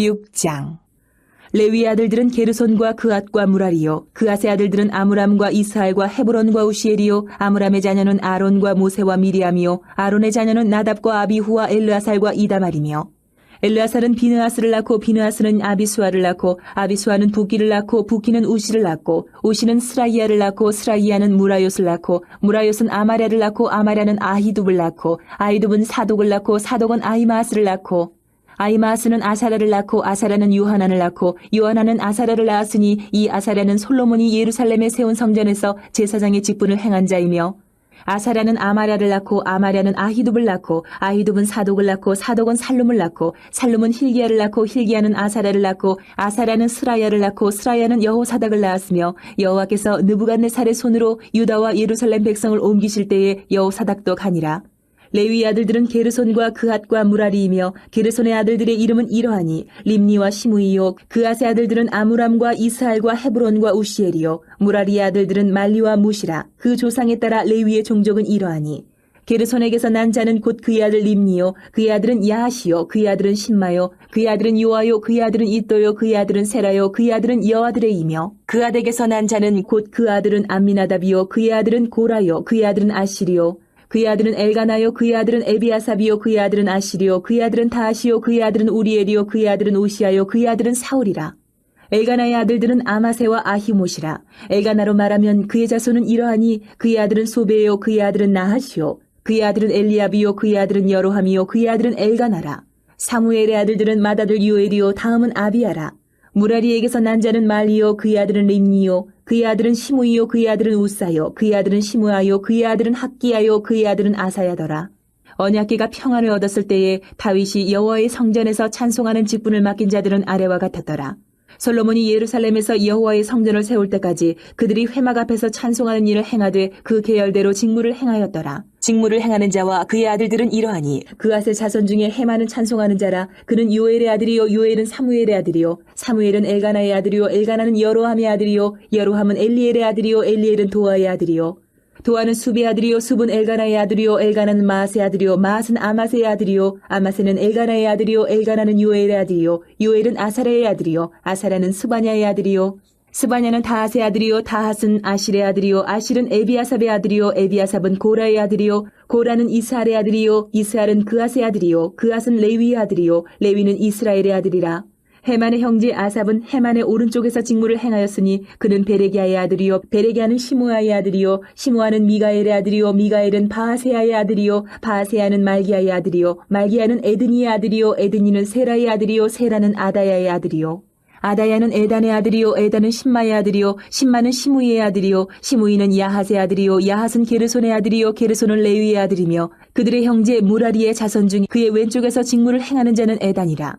6장. 레위 아들들은 게르손과 그앗과 무라리요 그앗의 아들들은 아므람과 이스할과 헤브론과 우시엘이요 아므람의 자녀는 아론과 모세와 미리암이요 아론의 자녀는 나답과 아비후와 엘르아살과 이다말이며 엘르아살은 비느하스를 낳고 비느하스는 아비수아를 낳고 아비수아는 부기를 낳고 부기는 우시를 낳고 우시는 스라이아를 낳고 스라이아는 무라요스를 낳고 무라요스는 아마랴를 낳고 아마랴는 아히둡을 낳고 아히둡은 사독을 낳고 사독은 아히마스를 낳고 아이마스는 아사라를 낳고 아사라는 요하난을 낳고 요하난은 아사라를 낳았으니 이 아사라는 솔로몬이 예루살렘에 세운 성전에서 제사장의 직분을 행한 자이며 아사라는 아마랴를 낳고 아마랴는 아히둡을 낳고 아히둡은 사독을 낳고 사독은 살룸을 낳고 살룸은 힐기야를 낳고 힐기야는 아사라를 낳고 아사라는 스라야를 낳고 스라야는 여호사닥을 낳았으며 여호와께서 느부갓네살의 손으로 유다와 예루살렘 백성을 옮기실 때에 여호사닥도 가니라 레위 아들들은 게르손과 그앗과 무라리이며 게르손의 아들들의 이름은 이러하니 림니와 시무이요 그앗의 아들들은 아무람과 이스할과 헤브론과 우시엘이요 무라리의 아들들은 말리와 무시라. 그 조상에 따라 레위의 종족은 이러하니 게르손에게서 난 자는 곧 그의 아들 림니요 그의 아들은 야하시요 그의 아들은 신마요 그의 아들은 요아요 그의 아들은 이또요 그의 아들은 세라요 그의 아들은 여아들의이며 그 아들에게서 난 자는 곧 그 아들은 암미나답이요 그의 아들은 고라요 그의 아들은 아시리요 그의 아들은 엘가나요 그의 아들은 에비아삽이요 그의 아들은 아시리요 그의 아들은 다하시요 그의 아들은 우리엘이요 그의 아들은 오시아요 그의 아들은 사울이라 엘가나의 아들들은 아마세와 아히못이라 엘가나로 말하면 그의 자손은 이러하니 그의 아들은 소베요 그의 아들은 나하시요 그의 아들은 엘리압이요 그의 아들은 여로함이요 그의 아들은 엘가나라 사무엘의 아들들은 맏아들 요엘이요 다음은 아비아라 무라리에게서 난 자는 말리요 그의 아들은 림니요 그의 아들은 시무이요 그의 아들은 우사요 그의 아들은 시무아요 그의 아들은 학기야요 그의 아들은 아사야더라 언약계가 평안을 얻었을 때에 다윗이 여호와의 성전에서 찬송하는 직분을 맡긴 자들은 아래와 같았더라 솔로몬이 예루살렘에서 여호와의 성전을 세울 때까지 그들이 회막 앞에서 찬송하는 일을 행하되 그 계열대로 직무를 행하였더라. 직무를 행하는 자와 그의 아들들은 이러하니 그앗의 자손 중에 해마는 찬송하는 자라. 그는 요엘의 아들이요 요엘은 사무엘의 아들이요 사무엘은 엘가나의 아들이요 엘가나는 여로함의 아들이요 여로함은 엘리엘의 아들이요 엘리엘은 도아의 아들이요. 도아는 수비의 아들이요 숲은 엘가나의 아들이요 엘가나는 마아스의 아들이요 마아스는 아마스의 아들이요 아마스는 엘가나의 아들이요 엘가나는 요엘의 아들이요 요엘은 아사라의 아들이요 아사라는 스바냐의 아들이요 스바냐는 다핫의 아들이요 다핫은 아실의 아들이요 아실은 에비아삽의 아들이요 에비아삽은 고라의 아들이요 고라는 이스할의 아들이요 이스할은 그앗의 아들이요 그앗은 레위의 아들이요 레위는 이스라엘의 아들이라. 해만의 형제 아삽은 해만의 오른쪽에서 직무를 행하였으니 그는 베레기아의 아들이요 베레기아는 시무아의 아들이요 시무아는 미가엘의 아들이요 미가엘은 바하세아의 아들이요 바하세아는 말기아의 아들이요 말기아는 에드니의 아들이요 에드니는 세라의 아들이요 세라는 아다야의 아들이요 아다야는 에단의 아들이요 에단은 신마의 아들이요 신마는 시무이의 아들이요 시무이는 야핫의 아들이요 야핫은 게르손의 아들이요 게르손은 레위의 아들이며 그들의 형제 무라리의 자손 중 그의 왼쪽에서 직무를 행하는 자는 에단이라.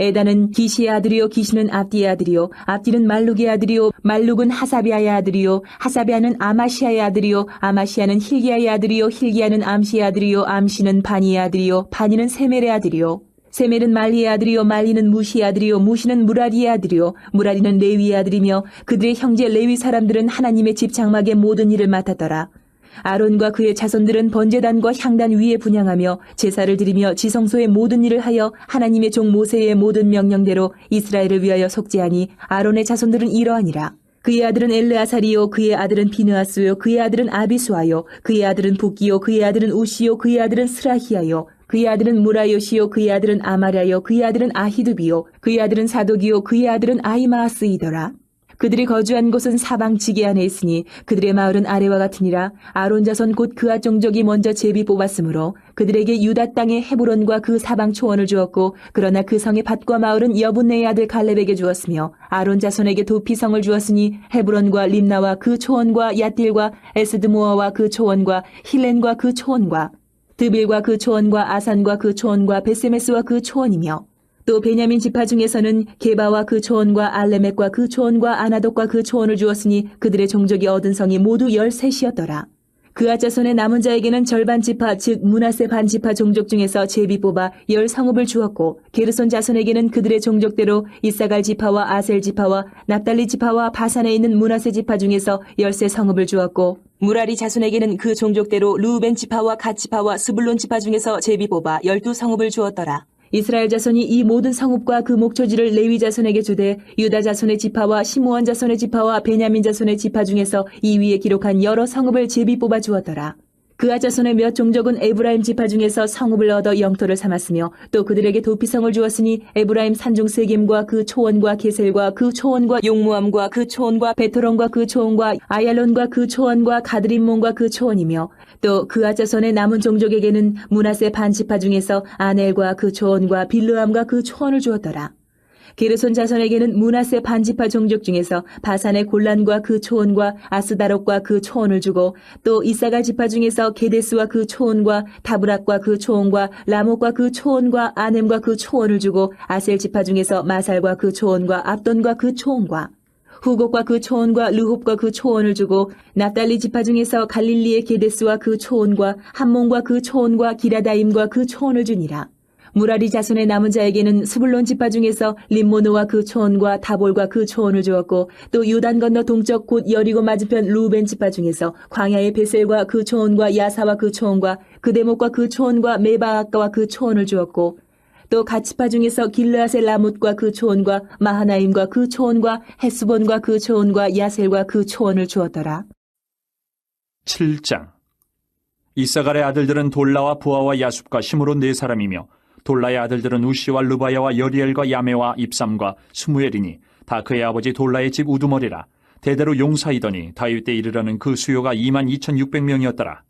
에단은 기시의 아들이요 기시는 압디의 아들이요 압디는 말룩의 아들이요 말룩은 하사비아의 아들이요 하사비아는 아마시아의 아들이요 아마시아는 힐기야의 아들이요 힐기야는 암시의 아들이요 암시는 바니의 아들이요 바니는 세멜의 아들이요 세멜은 말리의 아들이요 말리는 무시의 아들이요 무시는 무라리의 아들이요 무라리는 레위의 아들이며 그들의 형제 레위 사람들은 하나님의 집 장막의 모든 일을 맡았더라 아론과 그의 자손들은 번제단과 향단 위에 분양하며 제사를 드리며 지성소의 모든 일을 하여 하나님의 종 모세의 모든 명령대로 이스라엘을 위하여 속죄하니 아론의 자손들은 이러하니라. 그의 아들은 엘르아살이요 그의 아들은 비느아스요 그의 아들은 아비수아요 그의 아들은 북기요 그의 아들은 우시요 그의 아들은 스라히야요 그의 아들은 무라요시요 그의 아들은 아마랴요 그의 아들은 아히두비요 그의 아들은 사독이요 그의 아들은 아이마아스이더라. 그들이 거주한 곳은 사방 지게 안에 있으니 그들의 마을은 아래와 같으니라 아론 자손 곧 그아 종족이 먼저 제비 뽑았으므로 그들에게 유다 땅의 헤브론과 그 사방 초원을 주었고 그러나 그 성의 밭과 마을은 여분네의 아들 갈렙에게 주었으며 아론 자손에게 도피성을 주었으니 헤브론과 림나와 그 초원과 야딜과 에스드모어와 그 초원과 힐렌과 그 초원과 드빌과 그 초원과 아산과 그 초원과 베세메스와 그 초원이며 또 베냐민 지파 중에서는 게바와 그 초원과 알레멕과 그 초원과 아나독과 그 초원을 주었으니 그들의 종족이 얻은 성이 모두 열셋이었더라. 그 아 자손의 남은 자에게는 절반 지파 즉 문하세 반 지파 종족 중에서 제비 뽑아 열 성읍을 주었고 게르손 자손에게는 그들의 종족대로 이사갈 지파와 아셀 지파와 납달리 지파와 바산에 있는 문하세 지파 중에서 열세 성읍을 주었고 무라리 자손에게는 그 종족대로 루벤 지파와 갓 지파와 스불론 지파 중에서 제비 뽑아 열두 성읍을 주었더라. 이스라엘 자손이 이 모든 성읍과 그 목초지를 레위 자손에게 주되 유다 자손의 지파와 시므온 자손의 지파와 베냐민 자손의 지파 중에서 이 위에 기록한 여러 성읍을 제비 뽑아 주었더라. 그아 자손의 몇 종족은 에브라임 지파 중에서 성읍을 얻어 영토를 삼았으며 또 그들에게 도피성을 주었으니 에브라임 산중 세겜과 그 초원과 게셀과 그 초원과 용무암과 그 초원과 베토론과 그 초원과 아얄론과 그 초원과 가드림몬과 그 초원이며 또 그아 자손의 남은 종족에게는 문하세 반지파 중에서 아넬과 그 초원과 빌르암과 그 초원을 주었더라. 게르손 자손에게는 문하세 반지파 종족 중에서 바산의 골란과 그 초원과 아스다롯과 그 초원을 주고 또 이사갈 지파 중에서 게데스와 그 초원과 다브락과 그 초원과 라목과 그 초원과 아넴과 그 초원을 주고 아셀 지파 중에서 마살과 그 초원과 압돈과 그 초원과 후곡과 그 초원과 르홉과 그 초원을 주고 납달리 지파 중에서 갈릴리의 게데스와 그 초원과 함몬과 그 초원과 기라다임과 그 초원을 주니라. 무라리 자손의 남은 자에게는 스불론 지파 중에서 림모노와 그 초원과 다볼과 그 초원을 주었고 또 유단 건너 동쪽 곧 여리고 맞은편 루벤 지파 중에서 광야의 베셀과 그 초원과 야사와 그 초원과 그 대목과 그 초원과 메바아까와 그 초원을 주었고 또 가치파 중에서 길르아셀 라못과 그 초원과 마하나임과 그 초원과 헤스본과 그 초원과 야셀과 그 초원을 주었더라. 7장 이사갈의 아들들은 돌라와 부하와 야숲과 시므로 네 사람이며 돌라의 아들들은 우시와 르바야와 여리엘과 야메와 입삼과 스무엘이니 다 그의 아버지 돌라의 집 우두머리라. 대대로 용사이더니 다윗 때 이르러는 그 수요가 2만 2,600명이었더라.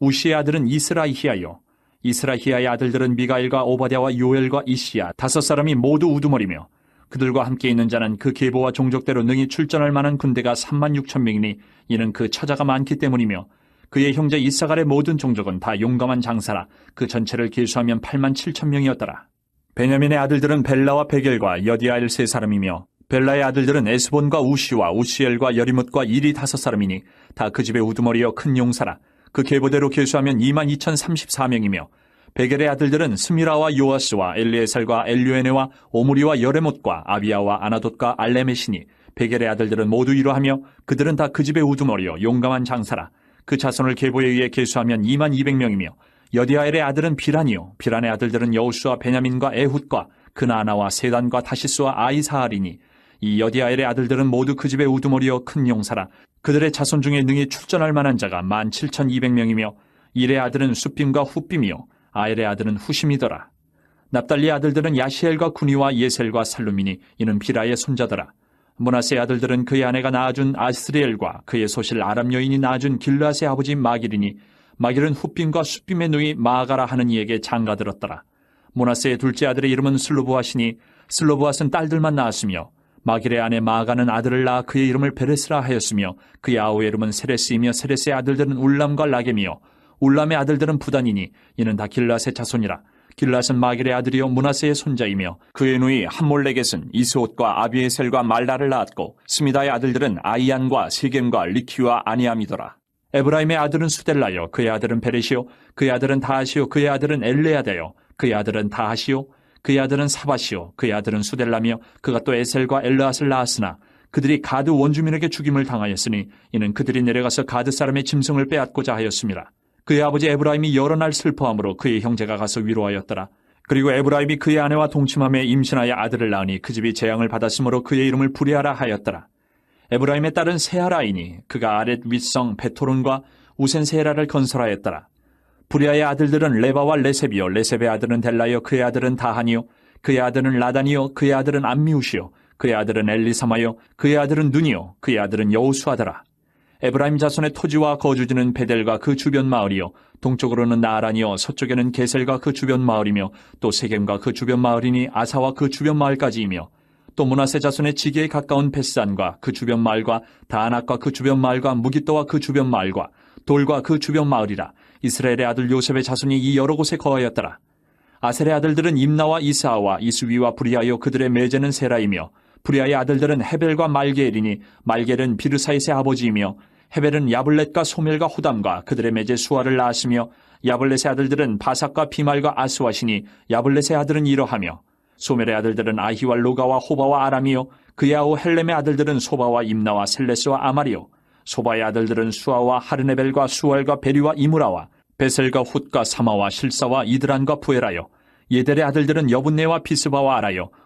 우시의 아들은 이스라히야요. 이스라히야의 아들들은 미가엘과 오바댜와 요엘과 이시야 다섯 사람이 모두 우두머리며 그들과 함께 있는 자는 그 계보와 종족대로 능히 출전할 만한 군대가 3만 6천 명이니 이는 그 처자가 많기 때문이며 그의 형제 이사갈의 모든 종족은 다 용감한 장사라. 그 전체를 계수하면 8만 7천 명이었더라. 베냐민의 아들들은 벨라와 베겔과 여디아엘 세 사람이며 벨라의 아들들은 에스본과 우시와 우시엘과 여리뭇과 이리 다섯 사람이니 다 그 집의 우두머리여 큰 용사라. 그 계보대로 계수하면 2만 2,034명이며 베겔의 아들들은 스미라와 요아스와 엘리에살과 엘류에네와 오므리와 여레못과 아비야와 아나돗과 알레메시니 베겔의 아들들은 모두 이러하며 그들은 다 그 집의 우두머리요 용감한 장사라 그 자손을 계보에 의해 계수하면 2만 200명이며 여디아엘의 아들은 비란이요. 비란의 아들들은 여우수와 베냐민과 에훗과 그나나와 세단과 다시스와 아이사알이니 이 여디아엘의 아들들은 모두 그 집의 우두머리여 큰 용사라. 그들의 자손 중에 능히 출전할 만한 자가 1만 7,200명이며 일의 아들은 수빔과 후빔이요. 아엘의 아들은 후심이더라. 납달리 아들들은 야시엘과 구니와 예셀과 살루미니 이는 비라의 손자더라 문하세 아들들은 그의 아내가 낳아준 아스리엘과 그의 소실 아람 여인이 낳아준 길라스의 아버지 마길이니 마길은 후빔과 숫빔의 누이 마아가라 하는 이에게 장가들었더라. 문하세의 둘째 아들의 이름은 슬로보아시니 슬로보아스는 딸들만 낳았으며 마길의 아내 마아가는 아들을 낳아 그의 이름을 베레스라 하였으며 그의 아우의 이름은 세레스이며 세레스의 아들들은 울람과 라겜이요 울람의 아들들은 부단이니 이는 다 길라스의 자손이라 길랏은 마길의 아들이요 문하세의 손자이며 그의 누이 함몰렉겟은 이스옷과 아비에셀과 말라를 낳았고 스미다의 아들들은 아이안과 세겜과 리키와 아니암이더라. 에브라임의 아들은 수델라요 그의 아들은 베레시요 그의 아들은 다하시요 그의 아들은 엘레아다요 그의 아들은 다하시요 그의 아들은 사바시요 그의 아들은 수델라며 그가 또 에셀과 엘르앗을 낳았으나 그들이 가드 원주민에게 죽임을 당하였으니 이는 그들이 내려가서 가드 사람의 짐승을 빼앗고자 하였습니다. 그의 아버지 에브라임이 여러 날 슬퍼함으로 그의 형제가 가서 위로하였더라. 그리고 에브라임이 그의 아내와 동침함에 임신하여 아들을 낳으니 그 집이 재앙을 받았으므로 그의 이름을 부리하라 하였더라. 에브라임의 딸은 세하라이니 그가 아렛 윗성 베토론과 우센 세라를 건설하였더라. 부리아의 아들들은 레바와 레셉이요 레셉의 아들은 델라요 그의 아들은 다하니요 그의 아들은 라단이요 그의 아들은 암미우시요 그의 아들은 엘리사마요 그의 아들은 눈이요 그의 아들은 여우수하더라. 에브라임 자손의 토지와 거주지는 베델과 그 주변 마을이요. 동쪽으로는 나란이요. 서쪽에는 게셀과 그 주변 마을이며 또 세겜과 그 주변 마을이니 아사와 그 주변 마을까지이며 또 문하세 자손의 지게에 가까운 베스안과 그 주변 마을과 다안악과 그 주변 마을과 무기또와 그 주변 마을과 돌과 그 주변 마을이라. 이스라엘의 아들 요셉의 자손이 이 여러 곳에 거하였더라. 아셀의 아들들은 임나와 이사와 이수위와 브리아요. 그들의 매제는 세라이며 브리아의 아들들은 헤벨과 말게엘이니 말게엘은 비르사이스의 아버지이며 헤벨은 야블렛과 소멜과 호담과 그들의 매제 수아를 낳았으며 야블렛의 아들들은 바삭과 비말과 아스와시니 야블렛의 아들은 이러하며 소멜의 아들들은 아히와 로가와 호바와 아람이요 아우 헬렘의 아들들은 소바와 임나와 셀레스와 아마리요 소바의 아들들은 수아와 하르네벨과 수알과 베리와 이무라와 베셀과 훗과 사마와 실사와 이드란과 부에라요 예델의 아들들은 여분네와 비스바와 아라요